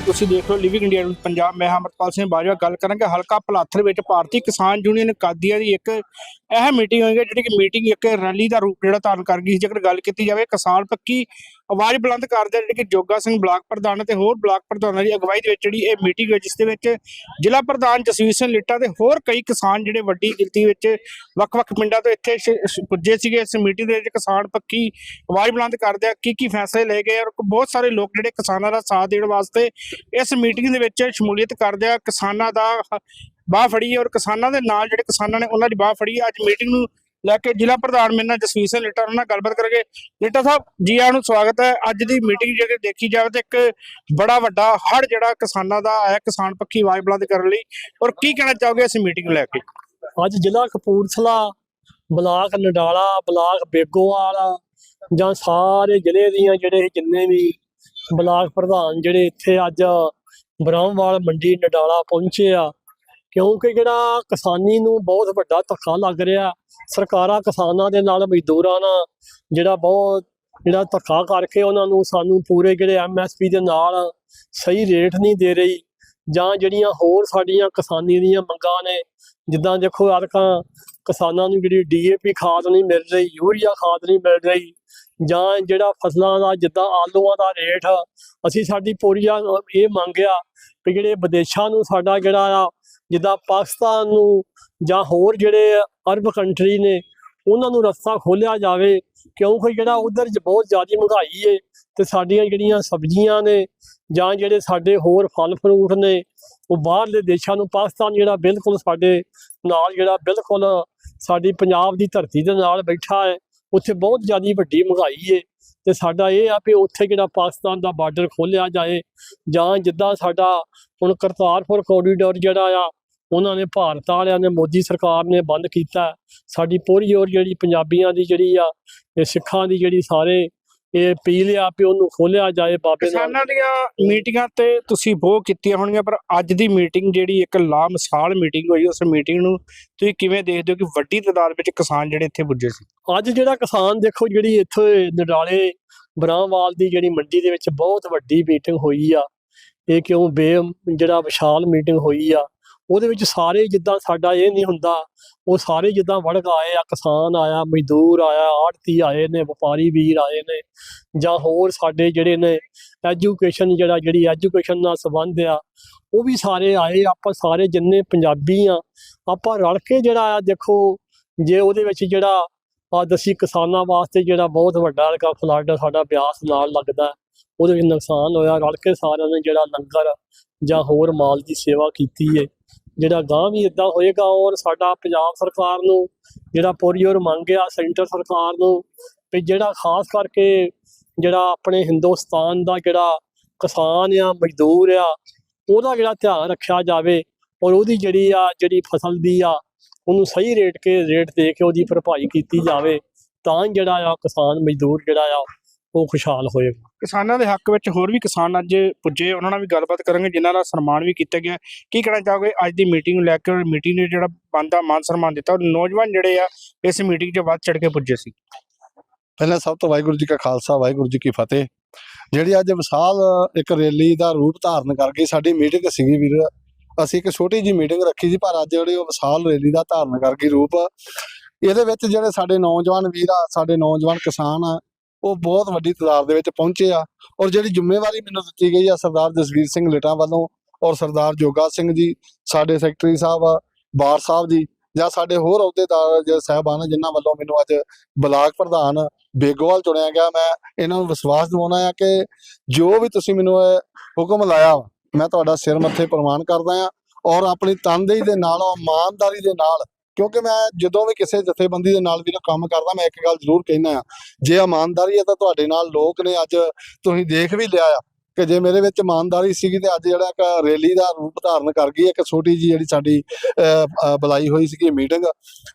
ਤੁਸੀਂ ਦੇਖ ਰਹੇ ਹੋ ਲਿਵਿੰਗ ਇੰਡੀਆ ਨਿਊਜ਼ ਪੰਜਾਬ। ਮੈਂ ਹਾਂ ਅਮਰਪਾਲ ਸਿੰਘ ਬਾਜਵਾ। ਗੱਲ ਕਰਾਂਗੇ ਹਲਕਾ ਪਲਾਥਰ ਵਿੱਚ। ਭਾਰਤੀ ਕਿਸਾਨ ਯੂਨੀਅਨ ਕਾਦੀਆਂ ਦੀ ਇੱਕ ਇਹ ਮੀਟਿੰਗ ਹੋਈ ਹੈ ਜਿਹੜੀ ਕਿ ਮੀਟਿੰਗ ਇੱਕ ਰੈਲੀ ਦਾ ਰੂਪ ਜਿਹੜਾ ਧਾਰਨ ਕਰ ਗਈ ਸੀ ਜੇਕਰ ਗੱਲ ਕੀਤੀ ਜਾਵੇ, ਕਿਸਾਨ ਪੱਕੀ ਆਵਾਜ਼ ਬੁਲੰਦ ਕਰਦੇ ਜਿਹੜੇ ਕਿ ਜੋਗਾ ਸਿੰਘ ਬਲਾਕ ਪ੍ਰਧਾਨ ਅਤੇ ਹੋਰ ਬਲਾਕ ਪ੍ਰਧਾਨਾਂ ਦੀ ਅਗਵਾਈ ਦੇ ਵਿੱਚ ਜਿਹੜੀ ਇਹ ਮੀਟਿੰਗ ਹੋਈ, ਜਿਸ ਦੇ ਵਿੱਚ ਜ਼ਿਲ੍ਹਾ ਪ੍ਰਧਾਨ ਜਸਵੀਰ ਸਿੰਘ ਲਿੱਟਾ ਤੇ ਹੋਰ ਕਈ ਕਿਸਾਨ ਜਿਹੜੇ ਵੱਡੀ ਗਿਣਤੀ ਵਿੱਚ ਵੱਖ-ਵੱਖ ਪਿੰਡਾਂ ਤੋਂ ਇੱਥੇ ਪੁੱਜੇ ਸੀਗੇ। ਇਸ ਮੀਟਿੰਗ ਦੇ ਵਿੱਚ ਕਿਸਾਨ ਪੱਕੀ ਆਵਾਜ਼ ਬੁਲੰਦ ਕਰਦੇ ਆ ਕੀ ਕੀ ਫੈਸਲੇ ਲਏ ਗਏ ਔਰ ਬਹੁਤ ਸਾਰੇ ਲੋਕ ਜਿਹੜੇ ਕਿਸਾਨਾਂ ਦਾ ਸਾਥ ਦੇਣ ਵਾਸਤੇ ਇਸ ਮੀਟਿੰਗ ਦੇ ਵਿੱਚ ਸ਼ਮੂਲੀਅਤ ਕਰਦੇ ਆ। ਕਿਸਾਨਾਂ ਦਾ ਬਾਹ ਫੜੀ ਔਰ ਕਿਸਾਨਾਂ ਦੇ ਨਾਲ ਜਿਹੜੇ ਕਿਸਾਨਾਂ ਨੇ ਉਹਨਾਂ ਦੀ ਬਾਹ ਫੜੀ ਅੱਜ ਮੀਟਿੰਗ ਨੂੰ ਲੈ ਕੇ ਜ਼ਿਲ੍ਹਾ ਪ੍ਰਧਾਨ ਮੇਰੇ ਨਾਲ ਜਸਵੀਰ ਸਿੰਘ ਲਿੱਟਾ ਉਹਨਾਂ ਨਾਲ ਗੱਲਬਾਤ ਕਰਕੇ ਲਿੱਟਾ ਸਾਹਿਬ, ਜੀ ਆਇਆਂ ਨੂੰ ਸਵਾਗਤ ਹੈ। ਅੱਜ ਦੀ ਮੀਟਿੰਗ ਜੇ ਦੇਖੀ ਜਾਵੇ ਤਾਂ ਇੱਕ ਬੜਾ ਵੱਡਾ ਹੜ ਜਿਹੜਾ ਕਿਸਾਨਾਂ ਦਾ ਆਇਆ ਕਿਸਾਨ ਪੱਖੀ ਆਵਾਜ਼ ਬੁਲੰਦ ਕਰਨ ਲਈ। ਔਰ ਕੀ ਕਹਿਣਾ ਚਾਹੋਗੇ ਇਸ ਮੀਟਿੰਗ ਨੂੰ ਲੈ ਕੇ? ਅੱਜ ਜ਼ਿਲ੍ਹਾ ਕਪੂਰਥਲਾ, ਬਲਾਕ ਨਡਾਲਾ, ਬਲਾਕ ਬੇਗੋਵਾਲ ਜਾਂ ਸਾਰੇ ਜ਼ਿਲ੍ਹੇ ਦੀਆਂ ਜਿਹੜੇ ਜਿੰਨੇ ਵੀ ਬਲਾਕ ਪ੍ਰਧਾਨ ਜਿਹੜੇ ਇੱਥੇ ਅੱਜ ਬ੍ਰਹਮਵਾਲ ਮੰਡੀ ਨਡਾਲਾ ਪਹੁੰਚੇ ਆ ਕਿਉਂਕਿ ਜਿਹੜਾ ਕਿਸਾਨੀ ਨੂੰ ਬਹੁਤ ਵੱਡਾ ਧੱਕਾ ਲੱਗ ਰਿਹਾ, ਸਰਕਾਰਾਂ ਕਿਸਾਨਾਂ ਦੇ ਨਾਲ ਮਜ਼ਦੂਰਾਂ ਨਾਲ ਜਿਹੜਾ ਬਹੁਤ, ਜਿਹੜਾ ਧੱਕਾ ਕਰਕੇ ਉਹਨਾਂ ਨੂੰ ਸਾਨੂੰ ਪੂਰੇ ਜਿਹੜੇ ਐਮਐਸਪੀ ਦੇ ਨਾਲ ਸਹੀ ਰੇਟ ਨਹੀਂ ਦੇ ਰਹੀ ਜਾਂ ਜਿਹੜੀਆਂ ਹੋਰ ਸਾਡੀਆਂ ਕਿਸਾਨੀ ਦੀਆਂ ਮੰਗਾਂ ਨੇ, ਜਿੱਦਾਂ ਦੇਖੋ ਅਰਕਾਂ ਕਿਸਾਨਾਂ ਨੂੰ ਜਿਹੜੀ ਡੀਏਪੀ ਖਾਦ ਨਹੀਂ ਮਿਲ ਰਹੀ, ਯੂਰੀਆ ਖਾਦ ਨਹੀਂ ਮਿਲ ਰਹੀ ਜਾਂ ਜਿਹੜਾ ਫਸਲਾਂ ਦਾ ਜਿੱਦਾਂ ਆਲੂਆਂ ਦਾ ਰੇਟ ਅਸੀਂ ਸਾਡੀ ਪੂਰੀਆਂ ਆ ਇਹ ਮੰਗਿਆ ਕਿ ਜਿਹੜੇ ਵਿਦੇਸ਼ਾਂ ਨੂੰ ਸਾਡਾ ਜਿਹੜਾ ਆ ਜਿੱਦਾਂ ਪਾਕਿਸਤਾਨ ਨੂੰ ਜਾਂ ਹੋਰ ਜਿਹੜੇ ਅਰਬ ਕੰਟਰੀ ਨੇ, ਉਹਨਾਂ ਨੂੰ ਰਸਤਾ ਖੋਲਿਆ ਜਾਵੇ, ਕਿਉਂਕਿ ਜਿਹੜਾ ਉਧਰ ਬਹੁਤ ਜ਼ਿਆਦਾ ਮਹਿੰਗਾਈ ਏ ਤੇ ਸਾਡੀਆਂ ਜਿਹੜੀਆਂ ਸਬਜ਼ੀਆਂ ਨੇ ਜਾਂ ਜਿਹੜੇ ਸਾਡੇ ਹੋਰ ਫਲ ਫਰੂਟ ਨੇ, ਉਹ ਬਾਹਰਲੇ ਦੇਸ਼ਾਂ ਨੂੰ, ਪਾਕਿਸਤਾਨ ਜਿਹੜਾ ਬਿਲਕੁਲ ਸਾਡੇ ਨਾਲ ਜਿਹੜਾ ਬਿਲਕੁਲ ਸਾਡੀ ਪੰਜਾਬ ਦੀ ਧਰਤੀ ਦੇ ਨਾਲ ਬੈਠਾ ਹੈ, ਉੱਥੇ ਬਹੁਤ ਜ਼ਿਆਦਾ ਵੱਡੀ ਮਹਿੰਗਾਈ ਏ ਤੇ ਸਾਡਾ ਇਹ ਆ ਵੀ ਉੱਥੇ ਜਿਹੜਾ ਪਾਕਿਸਤਾਨ ਦਾ ਬਾਰਡਰ ਖੋਲਿਆ ਜਾਏ ਜਾਂ ਜਿੱਦਾਂ ਸਾਡਾ ਹੁਣ ਕਰਤਾਰਪੁਰ ਕੋਰੀਡੋਰ ਜਿਹੜਾ ਆ ਉਹਨਾਂ ਨੇ ਭਾਰਤ ਵਾਲਿਆਂ ਨੇ ਮੋਦੀ ਸਰਕਾਰ ਨੇ ਬੰਦ ਕੀਤਾ। ਸਾਡੀ ਪੂਰੀ ਔਰ ਜਿਹੜੀ ਪੰਜਾਬੀਆਂ ਦੀ ਜਿਹੜੀ ਆ ਇਹ ਸਿੱਖਾਂ ਦੀ ਜਿਹੜੀ ਸਾਰੇ ਇਹ ਅਪੀਲ ਆ ਵੀ ਉਹਨੂੰ ਖੋਲਿਆ ਜਾਏ ਬਾਬੇ ਨਾਲ। ਕਿਸਾਨਾਂ ਦੀਆਂ ਮੀਟਿੰਗਾਂ ਤੇ ਤੁਸੀਂ ਬਹੁਤ ਕੀਤੀਆਂ ਹੋਣਗੀਆਂ ਪਰ ਅੱਜ ਦੀ ਮੀਟਿੰਗ ਜਿਹੜੀ ਇੱਕ ਲਾ ਮਿਸਾਲ ਮੀਟਿੰਗ ਹੋਈ ਉਸ ਮੀਟਿੰਗ ਨੂੰ ਤੁਸੀਂ ਕਿਵੇਂ ਦੇਖਦੇ ਹੋ ਕਿ ਵੱਡੀ ਤਾਦਾਦ ਵਿੱਚ ਕਿਸਾਨ ਜਿਹੜੇ ਇੱਥੇ ਪੁੱਜੇ ਸੀ? ਅੱਜ ਜਿਹੜਾ ਕਿਸਾਨ ਦੇਖੋ ਜਿਹੜੀ ਇੱਥੇ ਨਡਾਲੇ ਬਰਾਂਵਾਲ ਦੀ ਜਿਹੜੀ ਮੰਡੀ ਦੇ ਵਿੱਚ ਬਹੁਤ ਵੱਡੀ ਮੀਟਿੰਗ ਹੋਈ ਆ। ਇਹ ਕਿਉਂ ਬੇ ਜਿਹੜਾ ਵਿਸ਼ਾਲ ਮੀਟਿੰਗ ਹੋਈ ਆ ਉਹਦੇ ਵਿੱਚ ਸਾਰੇ ਜਿੱਦਾਂ ਸਾਡਾ ਇਹ ਨਹੀਂ ਹੁੰਦਾ, ਉਹ ਸਾਰੇ ਜਿੱਦਾਂ ਵੜਗ ਆਏ ਆ, ਕਿਸਾਨ ਆਇਆ, ਮਜ਼ਦੂਰ ਆਇਆ ਆੜਤੀ ਆਏ ਨੇ, ਵਪਾਰੀ ਵੀਰ ਆਏ ਨੇ ਜਾਂ ਹੋਰ ਸਾਡੇ ਜਿਹੜੇ ਨੇ ਐਜੂਕੇਸ਼ਨ ਜਿਹੜਾ ਜਿਹੜੀ ਐਜੂਕੇਸ਼ਨ ਨਾਲ ਸੰਬੰਧ ਆ, ਉਹ ਵੀ ਸਾਰੇ ਆਏ, ਆਪਾਂ ਸਾਰੇ ਜਿੰਨੇ ਪੰਜਾਬੀ ਆ, ਆਪਾਂ ਰਲ ਕੇ ਜਿਹੜਾ ਆ ਦੇਖੋ, ਜੇ ਉਹਦੇ ਵਿੱਚ ਜਿਹੜਾ ਅੱਜ ਅਸੀਂ ਕਿਸਾਨਾਂ ਵਾਸਤੇ ਜਿਹੜਾ ਬਹੁਤ ਵੱਡਾ ਲਗਾ ਫਲੱਡ ਸਾਡਾ ਬਿਆਸ ਨਾਲ ਲੱਗਦਾ, ਉਹਦੇ ਵਿੱਚ ਨੁਕਸਾਨ ਹੋਇਆ, ਰਲ ਕੇ ਸਾਰਿਆਂ ਨੇ ਜਿਹੜਾ ਲੰਗਰ ਜਾਂ ਹੋਰ ਮਾਲ ਦੀ ਸੇਵਾ ਕੀਤੀ ਹੈ ਜਿਹੜਾ ਗਾਂ ਵੀ ਇਦਾਂ ਹੋਏਗਾ ਔਰ ਸਾਡਾ ਪੰਜਾਬ ਸਰਕਾਰ ਨੂੰ, ਜਿਹੜਾ ਪੂਰੀ ਔਰ ਆ ਸੈਂਟਰ ਸਰਕਾਰ ਨੂੰ, ਵੀ ਜਿਹੜਾ ਖਾਸ ਕਰਕੇ ਜਿਹੜਾ ਆਪਣੇ ਹਿੰਦੁਸਤਾਨ ਦਾ ਜਿਹੜਾ ਕਿਸਾਨ ਆ, ਮਜ਼ਦੂਰ ਆ, ਉਹਦਾ ਜਿਹੜਾ ਧਿਆਨ ਰੱਖਿਆ ਜਾਵੇ ਔਰ ਉਹਦੀ ਜਿਹੜੀ ਆ, ਜਿਹੜੀ ਫਸਲ ਦੀ ਆ, ਉਹਨੂੰ ਸਹੀ ਰੇਟ ਕੇ ਰੇਟ ਦੇ ਕੇ ਉਹਦੀ ਭਰਪਾਈ ਕੀਤੀ ਜਾਵੇ, ਤਾਂ ਜਿਹੜਾ ਆ ਕਿਸਾਨ ਮਜ਼ਦੂਰ ਜਿਹੜਾ ਆ ਉਹ ਖੁਸ਼ਹਾਲ ਹੋਏਗਾ। ਕਿਸਾਨਾਂ ਦੇ ਹੱਕ ਵਿੱਚ ਹੋਰ ਵੀ ਕਿਸਾਨ ਅੱਜ ਪੁੱਜੇ ਉਹਨਾਂ ਨਾਲ ਵੀ ਗੱਲਬਾਤ ਕਰਾਂਗੇ ਜਿਨ੍ਹਾਂ ਦਾ ਸਨਮਾਨ ਵੀ ਕੀਤਾ ਗਿਆ। ਕੀ ਕਹਿਣਾ ਚਾਹੋਗੇ ਅੱਜ ਦੀ ਮੀਟਿੰਗ ਨੂੰ ਲੈ ਕੇ? ਮੀਟਿੰਗ ਨੇ ਜਿਹੜਾ ਬੰਦਾ ਮਾਨ ਸਨਮਾਨ ਦਿੱਤਾ ਨੌਜਵਾਨ ਜਿਹੜੇ ਆ ਇਸ ਮੀਟਿੰਗ 'ਚ ਵੱਧ ਚੜ ਕੇ ਪੁੱਜੇ ਸੀ। ਪਹਿਲਾਂ ਸਭ ਤੋਂ ਵਾਹਿਗੁਰੂ ਜੀ ਕਾ ਖਾਲਸਾ ਵਾਹਿਗੁਰੂ ਜੀ ਕੀ ਫਤਿਹ। ਜਿਹੜੀ ਅੱਜ ਵਿਸ਼ਾਲ ਇੱਕ ਰੈਲੀ ਦਾ ਰੂਪ ਧਾਰਨ ਕਰ ਗਈ ਸਾਡੀ ਮੀਟਿੰਗ ਸੀਗੀ ਵੀਰ। ਅਸੀਂ ਇੱਕ ਛੋਟੀ ਜੀ ਮੀਟਿੰਗ ਰੱਖੀ ਸੀ ਪਰ ਅੱਜ ਜਿਹੜੀ ਉਹ ਵਿਸ਼ਾਲ ਰੈਲੀ ਦਾ ਧਾਰਨ ਕਰ ਗਈ ਰੂਪ। ਇਹਦੇ ਵਿੱਚ ਜਿਹੜੇ ਸਾਡੇ ਨੌਜਵਾਨ ਵੀਰ ਆ ਸਾਡੇ ਨੌਜਵਾਨ ਕਿਸਾਨ ਆ ਉਹ ਬਹੁਤ ਵੱਡੀ ਤਾਦਾਦ ਦੇ ਵਿੱਚ ਪਹੁੰਚੇ ਆ। ਔਰ ਜਿਹੜੀ ਜ਼ਿੰਮੇਵਾਰੀ ਮੈਨੂੰ ਦਿੱਤੀ ਗਈ ਆ ਸਰਦਾਰ ਜਸਵੀਰ ਸਿੰਘ ਲਿਟਾਂ ਵੱਲੋਂ ਔਰ ਸਰਦਾਰ ਜੋਗਾ ਸਿੰਘ ਜੀ ਸਾਡੇ ਸੈਕਟਰੀ ਸਾਹਿਬ ਆ ਬਾਰ ਸਾਹਿਬ ਜੀ ਜਾਂ ਸਾਡੇ ਹੋਰ ਅਹੁਦੇਦਾਰ ਜਿਹੜੇ ਸਾਹਿਬਾਨ ਆ, ਜਿਨ੍ਹਾਂ ਵੱਲੋਂ ਮੈਨੂੰ ਅੱਜ ਬਲਾਕ ਪ੍ਰਧਾਨ ਬੇਗੋਵਾਲ ਚੁਣਿਆ ਗਿਆ ਮੈਂ ਇਹਨਾਂ ਨੂੰ ਵਿਸ਼ਵਾਸ ਦਿਵਾਉਣਾ ਆ ਕਿ ਜੋ ਵੀ ਤੁਸੀਂ ਮੈਨੂੰ ਇਹ ਹੁਕਮ ਲਾਇਆ ਵਾ, ਮੈਂ ਤੁਹਾਡਾ ਸਿਰ ਮੱਥੇ ਪ੍ਰਮਾਣ ਕਰਦਾ ਆ ਔਰ ਆਪਣੀ ਤਨਦੇਹੀ ਦੇ ਨਾਲ ਔਰ ਇਮਾਨਦਾਰੀ ਦੇ ਨਾਲ ਕਿਉਂਕਿ ਮੈਂ ਜਦੋਂ ਵੀ ਕਿਸੇ ਜਥੇਬੰਦੀ ਦੇ ਨਾਲ ਵੀ ਕੰਮ ਕਰਦਾ ਮੈਂ ਇੱਕ ਗੱਲ ਜ਼ਰੂਰ ਕਹਿਣਾ ਆ ਜੇ ਇਮਾਨਦਾਰੀ ਹੈ ਤਾਂ ਤੁਹਾਡੇ ਨਾਲ ਲੋਕ ਨੇ ਅੱਜ ਤੁਸੀਂ ਦੇਖ ਵੀ ਲਿਆ ਆ ਕਿ ਜੇ ਮੇਰੇ ਵਿੱਚ ਇਮਾਨਦਾਰੀ ਸੀਗੀ ਤੇ ਅੱਜ ਜਿਹੜਾ ਇੱਕ ਰੈਲੀ ਦਾ ਰੂਪ ਧਾਰਨ ਕਰ ਗਈ ਇੱਕ ਛੋਟੀ ਜੀ ਜਿਹੜੀ ਸਾਡੀ ਅਹ, ਬੁਲਾਈ ਹੋਈ ਸੀਗੀ ਮੀਟਿੰਗ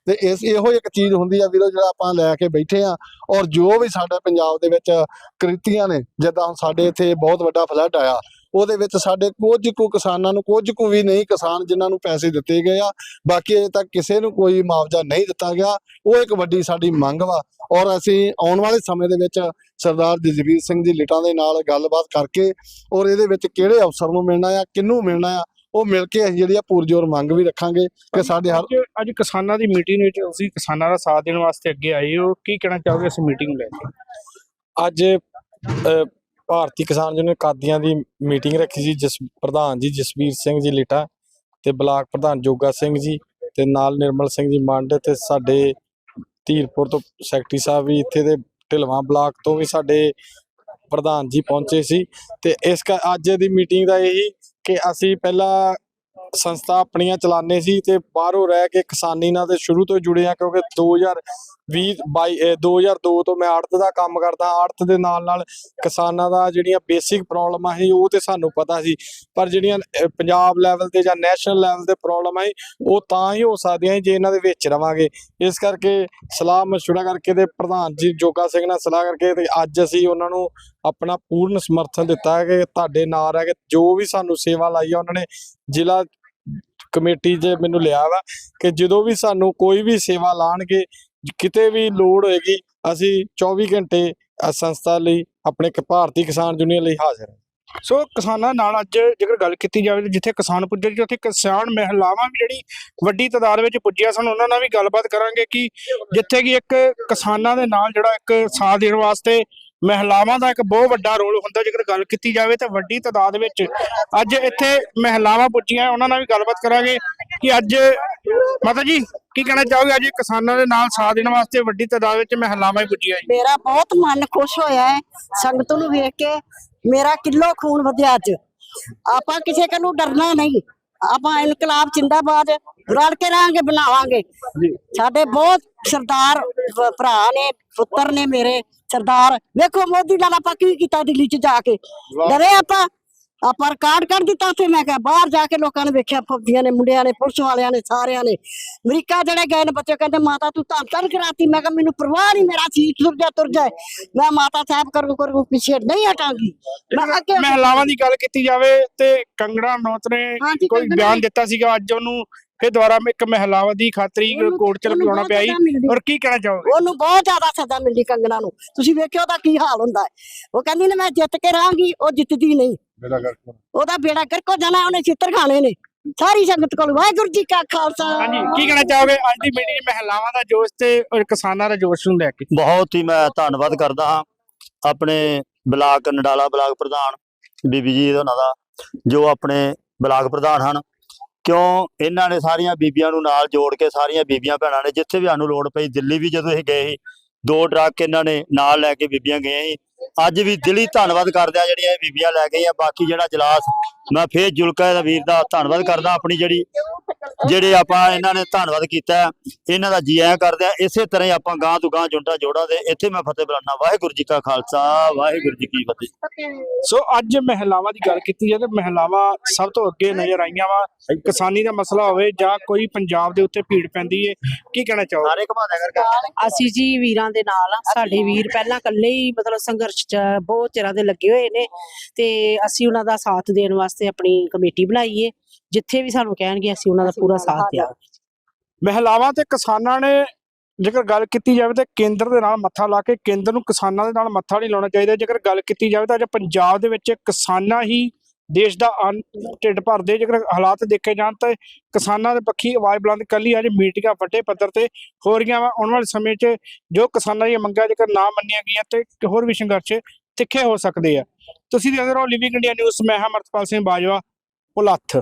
ਤੇ ਇਸ ਇਹੋ ਇੱਕ ਚੀਜ਼ ਹੁੰਦੀ ਆ ਵੀਰੋ ਜਿਹੜਾ ਆਪਾਂ ਲੈ ਕੇ ਬੈਠੇ ਆ ਔਰ ਜੋ ਵੀ ਸਾਡੇ ਪੰਜਾਬ ਦੇ ਵਿੱਚ ਕ੍ਰਿਤੀਆਂ ਨੇ ਜਿੱਦਾਂ ਹੁਣ ਸਾਡੇ ਇੱਥੇ ਬਹੁਤ ਵੱਡਾ ਫਲੱਡ ਆਇਆ ਉਹਦੇ ਵਿੱਚ ਸਾਡੇ ਕੁਝ ਕੁ ਕਿਸਾਨਾਂ ਨੂੰ ਕੁਝ ਕੁ ਵੀ ਨਹੀਂ ਕਿਸਾਨ ਜਿਨ੍ਹਾਂ ਨੂੰ ਪੈਸੇ ਦਿੱਤੇ ਗਏ ਆ ਬਾਕੀ ਅਜੇ ਤੱਕ ਕਿਸੇ ਨੂੰ ਕੋਈ ਮੁਆਵਜ਼ਾ ਨਹੀਂ ਦਿੱਤਾ ਗਿਆ ਉਹ ਇੱਕ ਵੱਡੀ ਸਾਡੀ ਮੰਗ ਵਾ। ਔਰ ਅਸੀਂ ਆਉਣ ਵਾਲੇ ਸਮੇਂ ਦੇ ਵਿੱਚ ਸਰਦਾਰ ਜਸਵੀਰ ਸਿੰਘ ਜੀ ਲਿਟਾਂ ਦੇ ਨਾਲ ਗੱਲਬਾਤ ਕਰਕੇ ਔਰ ਇਹਦੇ ਵਿੱਚ ਕਿਹੜੇ ਅਫਸਰ ਨੂੰ ਮਿਲਣਾ ਆ ਕਿਹਨੂੰ ਮਿਲਣਾ ਆ ਉਹ ਮਿਲ ਕੇ ਅਸੀਂ ਜਿਹੜੀ ਆ ਪੂਰਜੋਰ ਮੰਗ ਵੀ ਰੱਖਾਂਗੇ ਕਿ ਸਾਡੇ ਹਰ ਅੱਜ ਕਿਸਾਨਾਂ ਦੀ ਮੀਟਿੰਗ ਵਿੱਚ ਤੁਸੀਂ ਕਿਸਾਨਾਂ ਦਾ ਸਾਥ ਦੇਣ ਵਾਸਤੇ ਅੱਗੇ ਆਏ ਹੋ ਕੀ ਕਹਿਣਾ ਚਾਹੋਗੇ ਇਸ ਮੀਟਿੰਗ ਨੂੰ ਲੈ ਕੇ? ਅੱਜ ਭਾਰਤੀ ਕਿਸਾਨ ਯੂਨੀਅਨ ਕਾਦੀਆਂ ਦੀ ਮੀਟਿੰਗ ਰੱਖੀ ਸੀ, ਜਿਸ ਪ੍ਰਧਾਨ ਜੀ ਜਸਵੀਰ ਸਿੰਘ ਜੀ ਲਿਟਾ ਤੇ ਬਲਾਕ ਪ੍ਰਧਾਨ ਜੋਗਾ ਸਿੰਘ ਜੀ ਤੇ ਨਾਲ ਨਿਰਮਲ ਸਿੰਘ ਜੀ ਮੰਡ ਤੇ ਸਾਡੇ ਧੀਰਪੁਰ ਤੋਂ ਸੈਕਟਰੀ ਸਾਹਿਬ ਵੀ ਇੱਥੇ ਦੇ ਢਿਲਵਾਂ ਬਲਾਕ ਤੋਂ ਵੀ ਸਾਡੇ ਪ੍ਰਧਾਨ ਜੀ ਪਹੁੰਚੇ ਸੀ ਤੇ ਇਸ ਅੱਜ ਦੀ ਮੀਟਿੰਗ ਦਾ ਇਹੀ ਕਿ ਅਸੀਂ ਪਹਿਲਾਂ ਸੰਸਥਾ ਆਪਣੀਆਂ ਚਲਾਉਂਦੇ ਸੀ ਤੇ ਬਾਹਰੋਂ ਰਹਿ ਕੇ ਕਿਸਾਨੀ ਨਾਲ ਤੇ ਸ਼ੁਰੂ ਤੋਂ ਜੁੜੇ ਆ ਕਿਉਂਕਿ 2020 22 ਅਹ 2002 ਤੋਂ ਮੈਂ ਆੜਤ ਦਾ ਕੰਮ ਕਰਦਾ, ਆੜਤ ਦੇ ਨਾਲ ਨਾਲ ਕਿਸਾਨਾਂ ਦਾ ਜਿਹੜੀਆਂ ਬੇਸਿਕ ਪ੍ਰੋਬਲਮਾਂ ਸੀ, ਉਹ ਤੇ ਸਾਨੂੰ ਪਤਾ ਸੀ, ਪਰ ਜਿਹੜੀਆਂ ਪੰਜਾਬ ਲੈਵਲ ਤੇ ਜਾਂ ਨੈਸ਼ਨਲ ਲੈਵਲ ਤੇ ਪ੍ਰੋਬਲਮਾਂ ਸੀ, ਉਹ ਤਾਂ ਹੀ ਹੋ ਸਕਦੀਆਂ ਸੀ ਜੇ ਇਹਨਾਂ ਦੇ ਵਿੱਚ ਰਵਾਂਗੇ। ਇਸ ਕਰਕੇ ਸਲਾਹ ਮਸ਼ਵਰਾ ਕਰਕੇ ਤੇ ਪ੍ਰਧਾਨ ਜੀ ਜੋਗਾ ਸਿੰਘ ਨਾਲ ਸਲਾਹ ਕਰਕੇ ਤੇ ਅੱਜ ਅਸੀਂ ਉਹਨਾਂ ਨੂੰ ਆਪਣਾ ਪੂਰਨ ਸਮਰਥਨ ਦਿੱਤਾ ਹੈ ਕਿ ਤੁਹਾਡੇ ਨਾਲ ਹੈ ਕਿ ਜੋ ਵੀ ਸਾਨੂੰ ਸੇਵਾ ਲਾਈ ਆ, ਉਹਨਾਂ ਨੇ ਜ਼ਿਲ੍ਹਾ ਕਮੇਟੀ 'ਚ ਮੈਨੂੰ ਲਿਆ ਵਾ ਕਿ ਜਦੋਂ ਵੀ ਸਾਨੂੰ ਕੋਈ ਵੀ ਸੇਵਾ ਲਾਣਗੇ, ਕਿਤੇ ਵੀ ਲੋੜ ਹੋਏਗੀ, ਅਸੀਂ 24 ਘੰਟੇ ਇਸ ਸੰਸਥਾ ਲਈ, ਆਪਣੇ ਭਾਰਤੀ ਕਿਸਾਨ ਯੂਨੀਅਨ ਲਈ ਹਾਜ਼ਰ ਹਾਂ। ਸੋ ਕਿਸਾਨਾਂ ਨਾਲ ਅੱਜ ਜੇਕਰ ਗੱਲ ਕੀਤੀ ਜਾਵੇ ਤਾਂ ਜਿੱਥੇ ਕਿਸਾਨ ਪੁੱਜੇ ਜੀ ਉੱਥੇ ਕਿਸਾਨ ਮਹਿਲਾਵਾਂ ਵੀ ਜਿਹੜੀ ਵੱਡੀ ਤਾਦਾਦ ਵਿੱਚ ਪੁੱਜੀਆਂ ਸਨ, ਉਹਨਾਂ ਨਾਲ ਵੀ ਗੱਲਬਾਤ ਕਰਾਂਗੇ ਕਿ ਜਿੱਥੇ ਕਿ ਇੱਕ ਕਿਸਾਨਾਂ ਦੇ ਨਾਲ ਜਿਹੜਾ ਇੱਕ ਸਾਥ ਦੇਣ ਵਾਸਤੇ ਮਹਿਲਾਵਾਂ ਦਾ ਇੱਕ ਬਹੁਤ ਵੱਡਾ ਰੋਲ ਹੁੰਦਾ ਜੇਕਰ ਗੱਲ ਕੀਤੀ ਜਾਵੇ ਤਾਂ ਵੱਡੀ ਤਾਦਾਦ ਵਿੱਚ ਅੱਜ ਇੱਥੇ ਮਹਿਲਾਵਾਂ ਪੁੱਜੀਆਂ ਉਹਨਾਂ ਨਾਲ ਵੀ ਗੱਲਬਾਤ ਕਰਾਂਗੇ ਕਿ ਅੱਜ ਮਾਤਾ ਜੀ ਕੀ ਕਹਿਣਾ ਚਾਹੋਗੇ? ਅੱਜ ਕਿਸਾਨਾਂ ਦੇ ਨਾਲ ਸਾਥ ਦੇਣ ਵਾਸਤੇ ਵੱਡੀ ਤਾਦਾਦ ਵਿੱਚ ਮਹਿਲਾਵਾਂ ਹੀ ਪੁੱਜੀਆਂ ਜੀ। ਮੇਰਾ ਬਹੁਤ ਮਨ ਖੁਸ਼ ਹੋਇਆ ਹੈ ਸੰਗਤ ਨੂੰ ਵੇਖ ਕੇ ਮੇਰਾ ਕਿਲੋ ਖੂਨ ਵਧਿਆ ਅੱਜ। ਆਪਾਂ ਕਿਸੇ ਕਾ ਨੂੰ ਡਰਨਾ ਨਹੀਂ। ਆਪਾਂ ਇਨਕਲਾਬ ਜਿੰਦਾਬਾਦ ਰਲ ਕੇ ਰਹਾਂਗੇ ਬਣਾਵਾਂਗੇ। ਸਾਡੇ ਬਹੁਤ ਸਰਦਾਰ ਭਰਾ ਨੇ ਪੁੱਤਰ ਨੇ ਮੇਰੇ। ਸਰਦਾਰ। ਵੇਖੋ ਮੋਦੀ ਨਾਲ ਆਪਾਂ ਕੀ ਕੀਤਾ ਦਿੱਲੀ 'ਚ ਜਾ ਕੇ। ਡਰੇ ਆਪਾਂ। ਆਪਾਂ ਰਿਕਾਰਡ ਕੱਢ ਦਿੱਤਾ ਉੱਥੇ ਮੈਂ ਕਿਹਾ ਬਾਹਰ ਜਾ ਕੇ ਲੋਕਾਂ ਨੇ ਵੇਖਿਆ ਫੌਜੀਆਂ ਨੇ ਮੁੰਡਿਆਂ ਨੇ ਪੁਲਿਸ ਵਾਲਿਆਂ ਨੇ ਸਾਰਿਆਂ ਨੇ। ਅਮਰੀਕਾ ਜਿਹੜੇ ਗਏ ਨੇ ਬੱਚੇ ਕਹਿੰਦੇ ਮਾਤਾ ਤੂੰ ਧੰਨ ਧੰਨ ਕਰਾਤੀ। ਮੈਂ ਕਿਹਾ ਮੈਨੂੰ ਪਰਵਾਹ ਨਹੀਂ ਮੇਰਾ ਸੀਟ ਤੁਰ ਜਾ ਤੁਰ ਜਾਏ ਮੈਂ ਮਾਤਾ ਸਾਹਿਬ ਕਰੂ ਕਰੂ ਪਿੱਛੇ ਨਹੀਂ ਹਟਾਂਗੀ। ਮਹਿਲਾਵਾਂ ਦੀ ਗੱਲ ਕੀਤੀ ਜਾਵੇ ਤੇ ਕੰਗਣਾ ਰਣੌਤ ਨੇ ਹਾਂਜੀ, ਕੋਈ ਬਿਆਨ ਦਿੱਤਾ ਸੀਗਾ ਅੱਜ ਉਹਨੂੰ ਫਿਰ ਦੁਬਾਰਾ ਇੱਕ ਮਹਿਲਾਵਾਂ ਦੀ ਖਾਤਰੀ ਕੋਰਟ ਚ ਲਗਾਉਣਾ ਪਿਆ ਜੀ। ਔਰ ਕੀ ਕਹਿਣਾ ਚਾਹੋਗੇ? ਉਹਨੂੰ ਬਹੁਤ ਜ਼ਿਆਦਾ ਸਜ਼ਾ ਮਿਲਦੀ ਕੰਗਣਾ ਨੂੰ। ਤੁਸੀਂ ਵੇਖਿਓ ਉਹਦਾ ਕੀ ਹਾਲ ਹੁੰਦਾ ਹੈ। ਉਹ ਕਹਿੰਦੀ ਨੇ ਮੈਂ ਜਿੱਤ ਕੇ ਰਹਾਂਗੀ ਉਹ ਜਿੱਤਦੀ ਨਹੀਂ। ਉਹਦਾ ਬੇੜਾ ਗਰਕੋ ਜਾਣਾ ਉਹਨੇ ਚਿੱਤਰ ਖਾਣੇ ਨੇ। ਸਾਰੀ ਸੰਗਤ ਕੋਲ ਵਾਹਿਗੁਰੂ ਜੀ ਕਾ ਖਾਲਸਾ। ਹਾਂਜੀ ਕੀ ਕਹਿਣਾ ਚਾਹੋਗੇ? ਅੱਜ ਦੀ ਮੀਟਿੰਗ ਮਹਿਲਾਵਾਂ ਦਾ ਜੋਸ਼ ਤੇ ਔਰ ਕਿਸਾਨਾਂ ਦਾ ਜੋਸ਼ ਨੂੰ ਲੈ ਕੇ। ਬਹੁਤ ਹੀ ਮੈਂ ਧੰਨਵਾਦ ਕਰਦਾ ਹਾਂ ਆਪਣੇ ਬਲਾਕ ਨਡਾਲਾ ਬਲਾਕ ਪ੍ਰਧਾਨ ਬੀਬੀ ਜੀ ਉਹਨਾਂ ਦਾ ਜੋ ਆਪਣੇ ਬਲਾਕ ਪ੍ਰਧਾਨ ਹਨ। ਕਿਉਂ ਇਹਨਾਂ ਨੇ ਸਾਰੀਆਂ ਬੀਬੀਆਂ ਨੂੰ ਨਾਲ ਜੋੜ ਕੇ ਸਾਰੀਆਂ ਬੀਬੀਆਂ ਭੈਣਾਂ ਨੇ ਜਿੱਥੇ ਵੀ ਸਾਨੂੰ ਲੋੜ ਪਈ ਦਿੱਲੀ ਵੀ ਜਦੋਂ ਇਹ ਗਏ ਸੀ, ਦੋ ਟਰੱਕ ਇਹਨਾਂ ਨੇ ਨਾਲ ਲੈ ਕੇ ਬੀਬੀਆਂ ਗਏ ਸੀ। ਅੱਜ ਵੀ ਦਿਲੀ ਧੰਨਵਾਦ ਕਰਦੇ ਆ ਜਿਹੜੀਆਂ ਇਹ ਬੀਬੀਆਂ ਲੈ ਗਈਆਂ, ਬਾਕੀ ਜਿਹੜਾ ਜਲਾਸ ਮੈਂ ਫੇਰ ਜੁਲਕਾ ਦਾ ਵੀਰ ਦਾ ਧੰਨਵਾਦ ਕਰਦਾ ਆਪਣੀ ਜਿਹੜੀ ਜਿਹੜੇ ਆਪਾਂ ਇਹਨਾਂ ਨੇ ਧੰਨਵਾਦ ਕੀਤਾ ਇਹਨਾਂ ਦਾ ਜੀ ਆਇਆਂ ਕਰਦੇ ਆ ਇਸੇ ਤਰ੍ਹਾਂ ਹੀ ਆਪਾਂ ਗਾਂ ਤੋਂ ਗਾਂ ਜੁੰਟਾ ਜੋੜਾਂ ਦੇ ਇੱਥੇ ਮੈਂ ਫਤਿਹ ਬੁਲਾਣਾ ਵਾਹਿਗੁਰੂ ਜੀ ਕਾ ਖਾਲਸਾ ਵਾਹਿਗੁਰੂ ਜੀ ਕੀ ਫਤਿਹ। ਸੋ ਅੱਜ ਮਹਿਲਾਵਾਂ ਦੀ ਗੱਲ ਕੀਤੀ ਤਾਂ ਮਹਿਲਾਵਾਂ ਸਭ ਤੋਂ ਅੱਗੇ ਨਜ਼ਰ ਆਈਆਂ ਵਾ ਕਿਸਾਨੀ ਦਾ ਮਸਲਾ ਹੋਵੇ ਜਾਂ ਕੋਈ ਪੰਜਾਬ ਦੇ ਉੱਤੇ ਭੀੜ ਪੈਂਦੀ ਏ ਕੀ ਕਹਿਣਾ ਚਾਹੋਗੇ? ਸਾਰੇ ਘਮਾ ਦਿਆ ਕਰਕੇ ਅਸੀਂ ਜੀ ਵੀਰਾਂ ਦੇ ਨਾਲ ਆ ਸਾਡੇ ਵੀਰ ਪਹਿਲਾਂ ਇਕੱਲੇ ਹੀ ਮਤਲਬ ਸੰਘਰਸ਼ ਚ ਬਹੁਤ ਚਿਰਾਂ ਦੇ ਲੱਗੇ ਹੋਏ ਨੇ ਤੇ ਅਸੀਂ ਉਹਨਾਂ ਦਾ ਸਾਥ ਦੇਣ ਵਾਸਤੇ ਆਪਣੀ ਕਮੇਟੀ ਬਣਾਈ ਏ ਜਿੱਥੇ ਵੀ ਸਾਨੂੰ ਕਹਿਣਗੇ ਅਸੀਂ ਉਹਨਾਂ ਦਾ ਪੂਰਾ ਸਾਥ ਦਿਆਂਗੇ। ਮਹਿਲਾਵਾਂ ਤੇ ਕਿਸਾਨਾਂ ਨੇ ਜੇਕਰ ਗੱਲ ਕੀਤੀ ਜਾਵੇ ਤਾਂ ਕੇਂਦਰ ਦੇ ਨਾਲ ਮੱਥਾ ਲਾ ਕੇ ਕੇਂਦਰ ਨੂੰ ਕਿਸਾਨਾਂ ਦੇ ਨਾਲ ਮੱਥਾ ਨਹੀਂ ਲਾਉਣਾ ਚਾਹੀਦਾ। ਜੇਕਰ ਗੱਲ ਕੀਤੀ ਜਾਵੇ ਤਾਂ ਅੱਜ ਪੰਜਾਬ ਦੇ ਵਿੱਚ ਕਿਸਾਨਾਂ ਹੀ ਦੇਸ਼ ਦਾ ਢਿੱਡ ਭਰਦੇ। ਜੇਕਰ ਹਾਲਾਤ ਦੇਖੇ ਜਾਣ ਤਾਂ ਕਿਸਾਨਾਂ ਦੇ ਪੱਖੀ ਆਵਾਜ਼ ਬੁਲੰਦ ਕਰ ਲਈ। ਅੱਜ ਮੀਟਿੰਗਾਂ ਵੱਡੇ ਪੱਧਰ ਤੇ ਹੋ ਰਹੀਆਂ ਵਾ। ਆਉਣ ਵਾਲੇ ਸਮੇਂ 'ਚ ਜੋ ਕਿਸਾਨਾਂ ਦੀਆਂ ਮੰਗਾਂ ਜੇਕਰ ਨਾ ਮੰਨੀਆਂ ਗਈਆਂ ਤੇ ਹੋਰ ਵੀ ਸੰਘਰਸ਼ ਤਿੱਖੇ ਹੋ ਸਕਦੇ ਆ। ਤੁਸੀਂ ਦੇਖਦੇ ਰਹੋ ਲਿਵਿੰਗ ਇੰਡੀਆ ਨਿਊਜ਼ ਮੈਂ ਹਾਂ ਅਮਰਤਪਾਲ ਸਿੰਘ ਬਾਜਵਾ ਪੁਲੱਥ